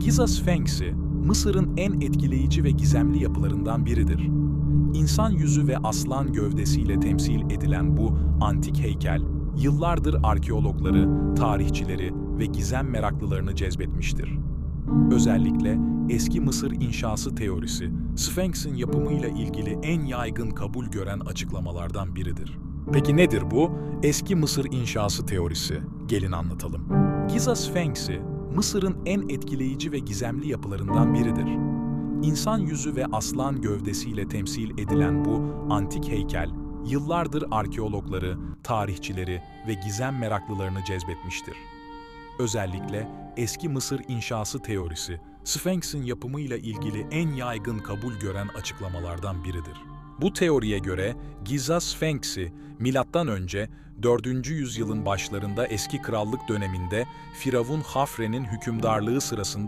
Giza Sphinx'i, Mısır'ın en etkileyici ve gizemli yapılarından biridir. İnsan yüzü ve aslan gövdesiyle temsil edilen bu antik heykel, yıllardır arkeologları, tarihçileri ve gizem meraklılarını cezbetmiştir. Özellikle eski Mısır inşası teorisi, Sphinx'in yapımıyla ilgili en yaygın kabul gören açıklamalardan biridir. Peki nedir bu? Eski Mısır inşası teorisi. Gelin anlatalım. Giza Sphinx'i, Mısır'ın en etkileyici ve gizemli yapılarından biridir. İnsan yüzü ve aslan gövdesiyle temsil edilen bu antik heykel, yıllardır arkeologları, tarihçileri ve gizem meraklılarını cezbetmiştir. Özellikle eski Mısır inşası teorisi, Sphinx'in yapımıyla ilgili en yaygın kabul gören açıklamalardan biridir. Bu teoriye göre Giza Sphinx'i milattan önce 4. yüzyılın başlarında eski krallık döneminde Firavun Hafre'nin hükümdarlığı sırasında